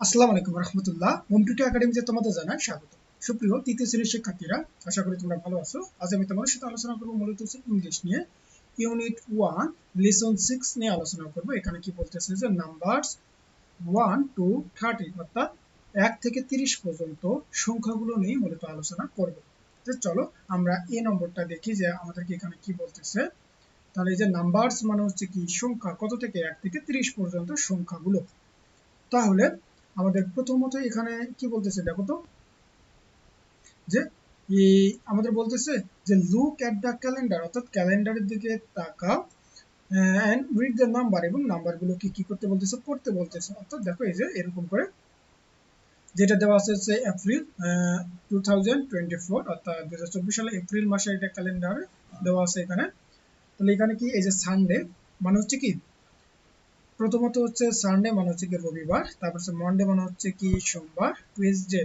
আসসালামু আলাইকুম রহমতুল্লাহ। হোম টুটি একাডেমিতে তোমাদের জানাই স্বাগত। সুপ্রিয় তৃতীয় শ্রেণির শিক্ষার্থীরা, আশা করি তোমরা ভালো আছো। আজ আমি তোমাদের সাথে আলোচনা করব মূলত হচ্ছে ইংলিশ নিয়ে। ইউনিট ওয়ান লেসন সিক্স নিয়ে আলোচনা করব। এখানে কি বলতেছে যে নাম্বারস ওয়ান টু থার্টি অর্থাৎ এক থেকে তিরিশ পর্যন্ত সংখ্যাগুলো নিয়ে মূলত আলোচনা করব। চলো, আমরা এই নম্বরটা দেখি যে আমাদেরকে এখানে কি বলতেছে। তাহলে এই যে নাম্বারস মানে হচ্ছে কি সংখ্যা, কত থেকে এক থেকে তিরিশ পর্যন্ত সংখ্যাগুলো। তাহলে আমাদের প্রথমত এখানে কি বলতেছে দেখো তো? যে আমাদের বলতেছে যে লুক অ্যাট দ্য ক্যালেন্ডার অর্থাৎ ক্যালেন্ডারের দিকে তাকাও অ্যান্ড রিড দ্য নাম্বার এবং নাম্বারগুলো কি কি করতে বলতেছে, পড়তে বলতেছে। অর্থাৎ দেখো এই যে এরকম করে যেটা দেওয়া আছে হচ্ছে এপ্রিল টু অর্থাৎ দু হাজার চব্বিশ সালে এপ্রিল মাসে এটা ক্যালেন্ডারে দেওয়া আছে এখানে। তাহলে এখানে কি এই যে সানডে মানে হচ্ছে কি প্রথমত হচ্ছে সানডে মানে হচ্ছে কি রবিবার, তারপর হচ্ছে মন্ডে মানে হচ্ছে কি সোমবার টুয়েসডে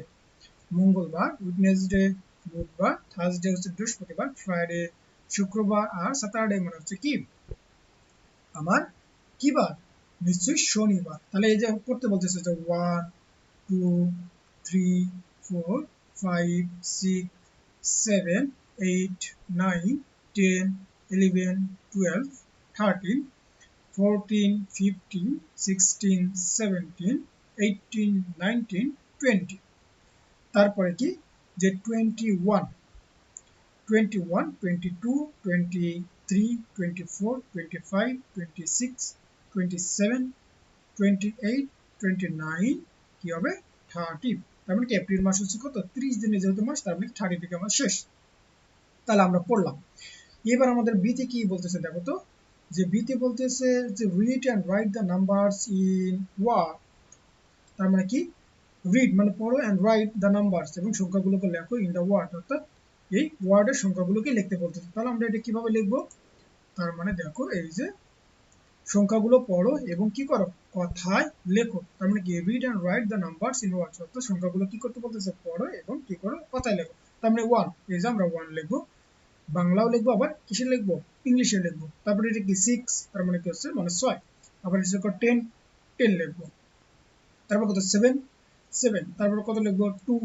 মঙ্গলবার উইডনেসডে বুধবার থার্সডে হচ্ছে বৃহস্পতিবার ফ্রাইডে শুক্রবার, আর স্যাটারডে মানে হচ্ছে কি আমার কি বার? নিশ্চয়ই শনিবার। তাহলে এই যে করতে বলতেছে যে one two three four five six seven eight nine ten eleven twelve thirteen 14, 15, 16, 17, 18, 19, 20 তারপরে কি? যে 21 21 22 23 24 25 26 27 28 29 কি হবে? 30 তার মানে কি? এপ্রিল মাস হচ্ছে কত? 30 দিনের যেহেতু মাস তার মানে 30 থেকে আমার শেষ। তাহলে আমরা পড়লাম। এবার আমাদের বিতে কি বলতেছে দেখো তো? যে বিতে বলতেছে যে read and write the numbers in word তার মানে কি? রিড মানে পড়ো অ্যান্ড রাইট দ্য নাম্বারস এবং সংখ্যাগুলোকে লেখো ইন দ্য ওয়ার্ড অর্থাৎ এই ওয়ার্ডের সংখ্যাগুলোকে লিখতে বলতেছে। তাহলে আমরা এটা কীভাবে লিখব? তার মানে দেখো এই যে সংখ্যাগুলো পড়ো এবং কি করো? কথায় লেখো। তার মানে কি? Read and write the numbers in word অর্থাৎ সংখ্যাগুলো কি করতে বলতেছে? পড়ো এবং কি করো? কথায় লেখো। তার মানে ওয়ান এই যে আমরা ওয়ান লিখব। বাংলাও লিখব, আবার কিসে লিখব? ইংলিশে লিখব। তারপরে এটা কি? সিক্স তার মানে কি হচ্ছে? মানে ছয়। আবার এটা টেন টেন লিখব। তারপর কত? সেভেন সেভেন তারপর কত লিখব? টু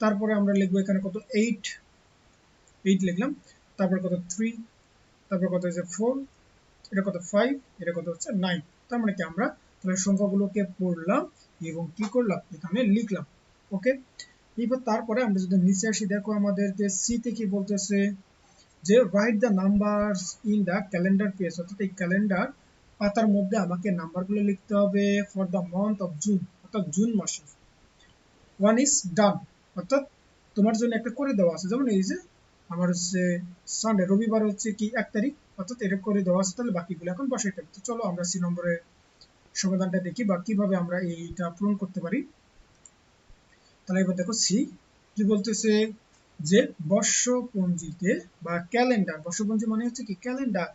তারপরে আমরা লিখব এখানে কত? এইট এইট লিখলাম। তারপর কত? থ্রি তারপর কত হচ্ছে? ফোর এটা কত? ফাইভ এটা কত হচ্ছে? নাইন তার মানে কি আমরা তাহলে সংখ্যাগুলোকে পড়লাম এবং কি করলাম? এখানে লিখলাম। ওকে এবার তারপরে আমরা যদি নিচে আসি, দেখো আমাদেরকে সিতে কি বলতেছে? যে write the numbers in the calendar page অর্থাৎ এই ক্যালেন্ডার পাতার মধ্যে আমাকে নাম্বারগুলো লিখতে হবে for the month of June অর্থাৎ জুন মাসে। ওয়ান ইজ ডান অর্থাৎ তোমার জন্য একটা করে দেওয়া আছে। যেমন এই যে আমার হচ্ছে সানডে রবিবার হচ্ছে কি এক তারিখ, অর্থাৎ এটা করে দেওয়া আছে, তাহলে বাকিগুলো এখন হবে। তো চলো আমরা সি নম্বরের সমাধানটা দেখি বা কীভাবে আমরা এইটা পূরণ করতে পারি। তাহলে এবার দেখো সি কি বলতেছে যে বর্ষপঞ্জিতে বা ক্যালেন্ডার, বর্ষপঞ্জি মানে হচ্ছে কি ক্যালেন্ডার,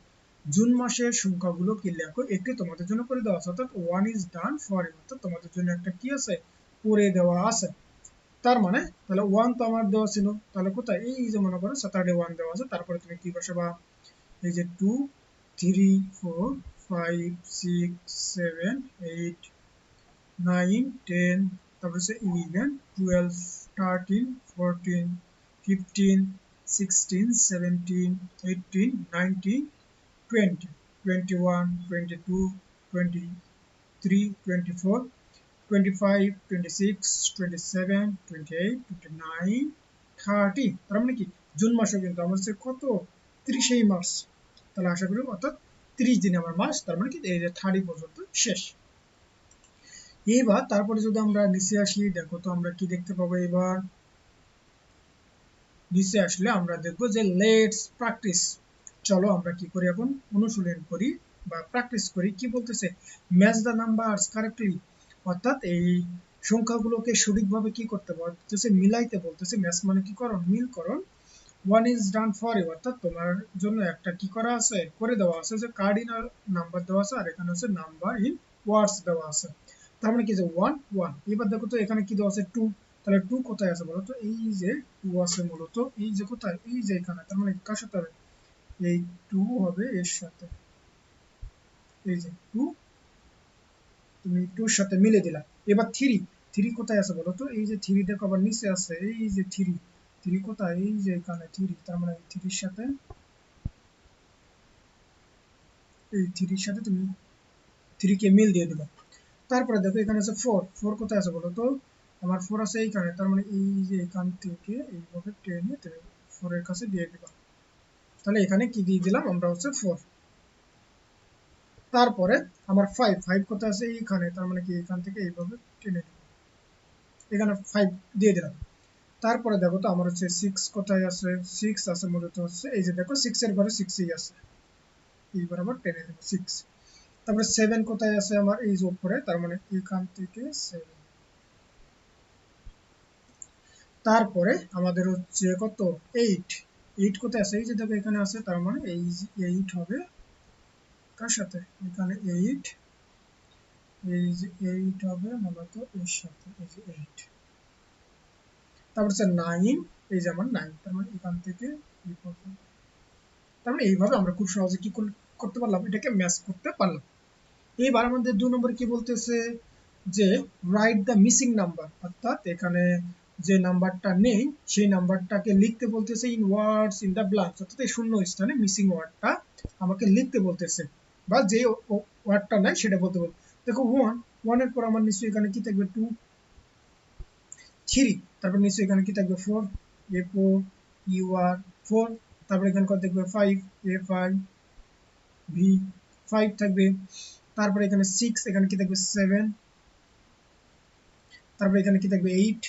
জুন মাসের সংখ্যাগুলো কি লেখো একটি তোমাদের জন্য করে দেওয়া আছে। অর্থাৎ ওয়ান ইজ ডান ফর অর্থাৎ তোমাদের জন্য একটা কি আছে? করে দেওয়া আছে। তার মানে তাহলে ওয়ান তো আমার দেওয়া ছিল, তাহলে কোথায়? এই যে মনে করো স্যাটারডে ওয়ান দেওয়া আছে, তারপরে তুমি কি বসাবা? এই যে two three four five six seven eight nine ten তারপর হচ্ছে eleven twelve thirteen fourteen fifteen sixteen seventeen eighteen nineteen twenty twenty one twenty two twenty three twenty four twenty five twenty six twenty seven twenty eight twenty nine thirty তার মানে কি? June মাসে কিন্তু আমার হচ্ছে কত? তিরিশেই মার্চ। তাহলে আশা করি অর্থাৎ তিরিশ দিন আমার মাস। তার মানে কি? এই যে থার্টি পর্যন্ত শেষ। এবার তারপরে যদি আমরা নিচে আসি, দেখো তো আমরা কি দেখতে পাবো এবার? নিচে আসলে আমরা দেখব যে লেটস প্র্যাকটিস চলো আমরা কি করি এখন? অনুশীলন করি বা প্র্যাকটিস করি। কি বলতেছে? ম্যাচ দ্য নাম্বারস কারেক্টলি অর্থাৎ এই সংখ্যাগুলোকে সঠিকভাবে কি করতে বলতেছে মিলাইতে বলতেছে। ম্যাচ মানে কি করো মিল করো one is done for you অর্থাৎ তোমার জন্য একটা কি করা আছে? করে দেওয়া আছে। যে কার্ডিনাল নাম্বার দেওয়া আছে। আর এখানে হচ্ছে নাম্বার ইন ওয়ার্ডস দেওয়া আছে। তার মানে কি যে ওয়ান ওয়ান এবার দেখো তো এখানে কি দেওয়া আছে তাহলে টু কোথায় আছে বলতো এই যে টু আছে মূলত। এই যে কোথায়? এই যে এখানে। তার মানে কার সাথে হবে? এই টু হবে এর সাথে। এই যে টু তুমি টুর সাথে মিলে দিলা। এবার থ্রি থ্রি কোথায় আছে বলো তো? এই যে থ্রি দেখো আবার নিচে আছে। এই যে থ্রি থ্রি কোথায়? এই যে এখানে থ্রি তার মানে থ্রির সাথে এই থ্রির সাথে তুমি থ্রি কে মিল দিয়ে দিবা তারপরে দেখো, এখানে আছে ফোর ফোর কোথায় আছে বলো তো আমার ফোর আছে এইখানে। তার মানে এই যে এখান থেকে এইভাবে টেনে ফোরের কাছে দিয়ে দিবা তাহলে এখানে কি দিয়ে দিলাম? আমরা হচ্ছে ফোর তারপরে আমার ফাইভ ফাইভ কোথায় আছে? এইখানে। তার মানে কি? এখান থেকে এইভাবে টেনে দিব এখানে ফাইভ দিয়ে দিলাম। তারপরে দেখো তো, আমার হচ্ছে সিক্স কোথায় আছে? সিক্স আছে মূলত হচ্ছে, এই যে দেখো সিক্সের ঘরে সিক্সই আছে। এইবার আবার টেনে দেবো সিক্স তারপরে সেভেন কোথায় আছে আমার এই যে উপরে? তার মানে এখান থেকে সেভেন তারপরে আমাদের হচ্ছে কত? এইট এইট কোথায় আছে? এই যে দেখো এখানে আছে, তার মানে এই এইট হবে কার সাথে? এখানে এইট এই যে এইট হবে মূলত এর সাথে, এই যে এইট তারপর হচ্ছে নাইন এই যেমন নাইন তার মানে এখান থেকে তার মানে এইভাবে আমরা খুব সহজে কি করতে পারলাম? এটাকে ম্যাচ করতে পারলাম। এইবার আমাদের দু নম্বর কি বলতেছে? যে রাইট দ্য মিসিং নাম্বার অর্থাৎ এখানে যে নাম্বারটা নেই, সেই নাম্বারটাকে লিখতে বলতেছে in words in the blanks অর্থাৎ এই শূন্য স্থানে মিসিং ওয়ার্ডটা আমাকে লিখতে বলতেছে বা যে ওয়ার্ডটা নাই সেটা বলতে বল। দেখো ওয়ান ওয়ানের পর আমার নিশ্চয়ই এখানে কি থাকবে? টু থ্রি তারপর নিশ্চয়ই এখানে কি থাকবে? Four A four U R four তারপর এখানে কত দেখবে five A five V five থাকবে। তারপরে এখানে সিক্স এখানে কি থাকবে সেভেন তারপরে এখানে কি থাকবে এইট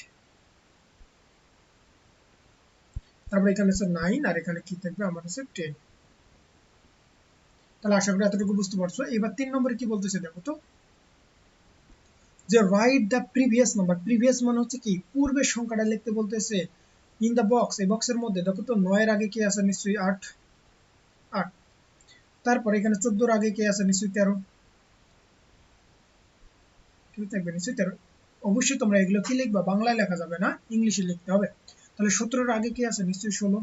তারপরে এখানে হচ্ছে নাইন আর এখানে কি থাকবে? আমার হচ্ছে টেন তাহলে আশা করি এতটুকু বুঝতে পারছ। এবার তিন নম্বরে কি বলতেছে দেখো তো? যে write the previous number previous মানে হচ্ছে কি? পূর্বের সংখ্যাটা লিখতে বলতেছে ইন দ্য বক্স এই বক্সের মধ্যে। দেখো তো, নয়ের আগে কি আছে? নিশ্চয়ই আট আট। তারপরে এখানে চোদ্দোর আগে কি আছে? নিশ্চয়ই তেরো। কি থাকবে নিশ্চয়ই। তেরো অবশ্যই তোমরা এগুলো কি লিখবা? বাংলায় লেখা যাবে না, ইংলিশে লিখতে হবে। তাহলে সতেরোর আগে কি আছে? নিশ্চয়ই ষোলো।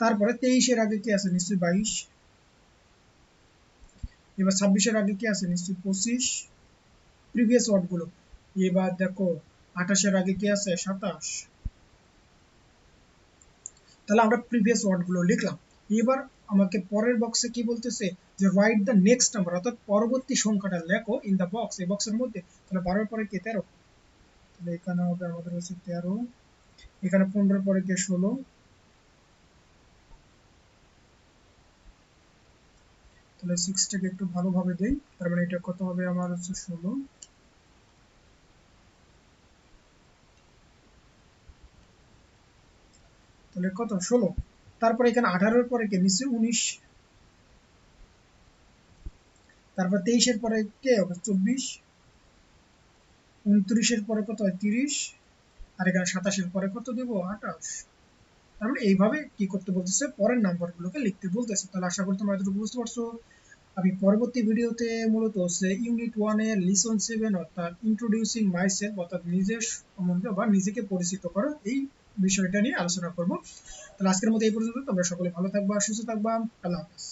তারপরে তেইশের আগে কি আছে? নিশ্চয়ই বাইশ। এবার ছাব্বিশের আগে কি আছে? নিশ্চয়ই পঁচিশ। প্রিভিয়াস ওয়ার্ডগুলো। এবার দেখো, আঠাশের আগে কি আছে? সাতাশ। তাহলে আমরা প্রিভিয়াস ওয়ার্ডগুলো লিখলাম। এবার আমাকে পরের বক্সে কি বলতেছে যে রাইট দ্য নেক্সট নাম্বার অর্থাৎ পরবর্তী সংখ্যাটা লেখো ইন দ্য বক্স এই বক্সের মধ্যে। তাহলে বারোর পরে কে? তেরো। তাহলে এখানে হবে আমাদের হচ্ছে তেরো। এখানে পনেরোর পরে কে? ষোলো। তাহলে সিক্সটাকে একটু ভালোভাবে দেই, তার মানে এটা কত হবে? আমার হচ্ছে ষোলো। তাহলে কত? ষোলো। তারপরে এখানে আঠারোর পরে কে? নিশ্চয়ই উনিশ। তারপর তেইশের পরে কে? হবে চব্বিশ। উনত্রিশের পরে কত হয়? তিরিশ। আর এখানে সাতাশের পরে কত দেব? আঠাশ। তার মানে এইভাবে কি করতে বলতেছে? পরের নাম্বারগুলোকে লিখতে বলতেছে। তাহলে আশা করি তোমরা এতটুকু বুঝতে পারছ। আমি পরবর্তী ভিডিওতে মূলত হচ্ছে ইউনিট ওয়ানের লিসন সেভেন অর্থাৎ ইন্ট্রোডিউসিং মাই সেলফ অর্থাৎ নিজের সম্বন্ধে বা নিজেকে পরিচিত করো এই বিষয়টা নিয়ে আলোচনা করব। তাহলে আজকের মতো এই পর্যন্ত। তোমরা সকলে ভালো থাকবা সুস্থ থাকবা। আল্লাহ হাফেজ।